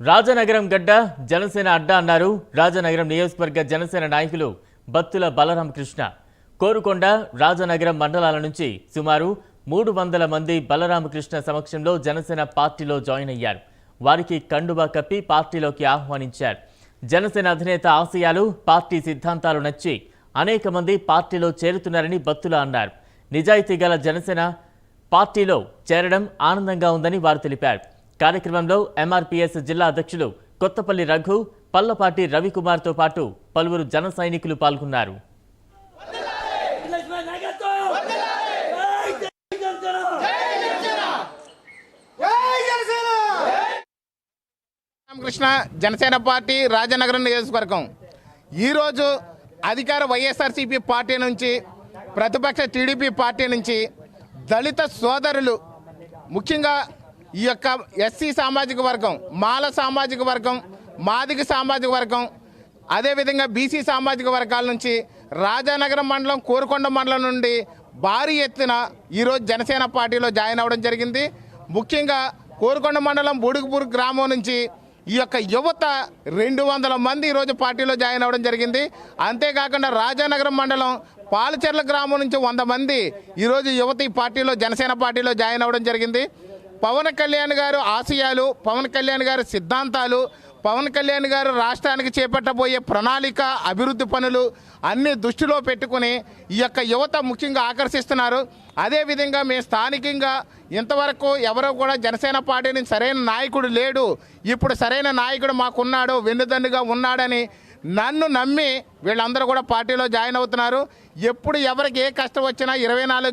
రాజనగరం గడ్డ జనసేన అడ్డా అన్నారు. రాజనగరం నియోజకవర్గ జనసేన నాయకులు బత్తుల బలరామకృష్ణ కోరుకొండ రాజనగరం మండలాల నుంచి సుమారు మూడు వందల మంది బలరామకృష్ణ సమక్షంలో జనసేన పార్టీలో జాయిన్ అయ్యారు. వారికి కండువా కప్పి పార్టీలోకి ఆహ్వానించారు. జనసేన అధినేత ఆశయాలు పార్టీ సిద్ధాంతాలు నచ్చి అనేక మంది పార్టీలో చేరుతున్నారని బత్తుల అన్నారు. నిజాయితీ గల జనసేన పార్టీలో చేరడం ఆనందంగా ఉందని వారు తెలిపారు. కార్యక్రమంలో ఎంఆర్పీఎస్ జిల్లా అధ్యక్షులు కొత్తపల్లి రఘు పల్లపాటి రవికుమార్తో పాటు పలువురు జన సైనికులు పాల్గొన్నారు. రామకృష్ణ జనసేన పార్టీ రాజనగరం నియోజకవర్గం. ఈరోజు అధికార వైఎస్ఆర్సీపీ పార్టీ నుంచి ప్రతిపక్ష టీడీపీ పార్టీ నుంచి దళిత సోదరులు ముఖ్యంగా ఈ యొక్క ఎస్సీ సామాజిక వర్గం మాల సామాజిక వర్గం మాదిగ సామాజిక వర్గం అదేవిధంగా బీసీ సామాజిక వర్గాల నుంచి రాజానగరం మండలం కోరుకొండ మండలం నుండి భారీ ఎత్తున ఈరోజు జనసేన పార్టీలో జాయిన్ అవ్వడం జరిగింది. ముఖ్యంగా కోరుకొండ మండలం బూడుగుపూర్ గ్రామం నుంచి ఈ యొక్క యువత రెండు వందల మంది ఈరోజు పార్టీలో జాయిన్ అవ్వడం జరిగింది. అంతేకాకుండా రాజానగరం మండలం పాలచెర్ల గ్రామం నుంచి వంద మంది ఈరోజు యువత ఈ పార్టీలో జనసేన పార్టీలో జాయిన్ అవ్వడం జరిగింది. పవన్ కళ్యాణ్ గారు ఆశయాలు పవన్ కళ్యాణ్ గారి సిద్ధాంతాలు పవన్ కళ్యాణ్ గారు రాష్ట్రానికి చేపట్టబోయే ప్రణాళిక అభివృద్ధి పనులు అన్ని దృష్టిలో పెట్టుకుని ఈ యొక్క యువత ముఖ్యంగా ఆకర్షిస్తున్నారు. అదేవిధంగా మేము స్థానికంగా ఇంతవరకు ఎవరో కూడా జనసేన పార్టీని సరైన నాయకుడు లేడు. ఇప్పుడు సరైన నాయకుడు మాకున్నాడు వెన్నుదన్నుగా ఉన్నాడని నన్ను నమ్మి వీళ్ళందరూ కూడా పార్టీలో జాయిన్ అవుతున్నారు. ఎప్పుడు ఎవరికి ఏ కష్టం వచ్చినా ఇరవై నాలుగు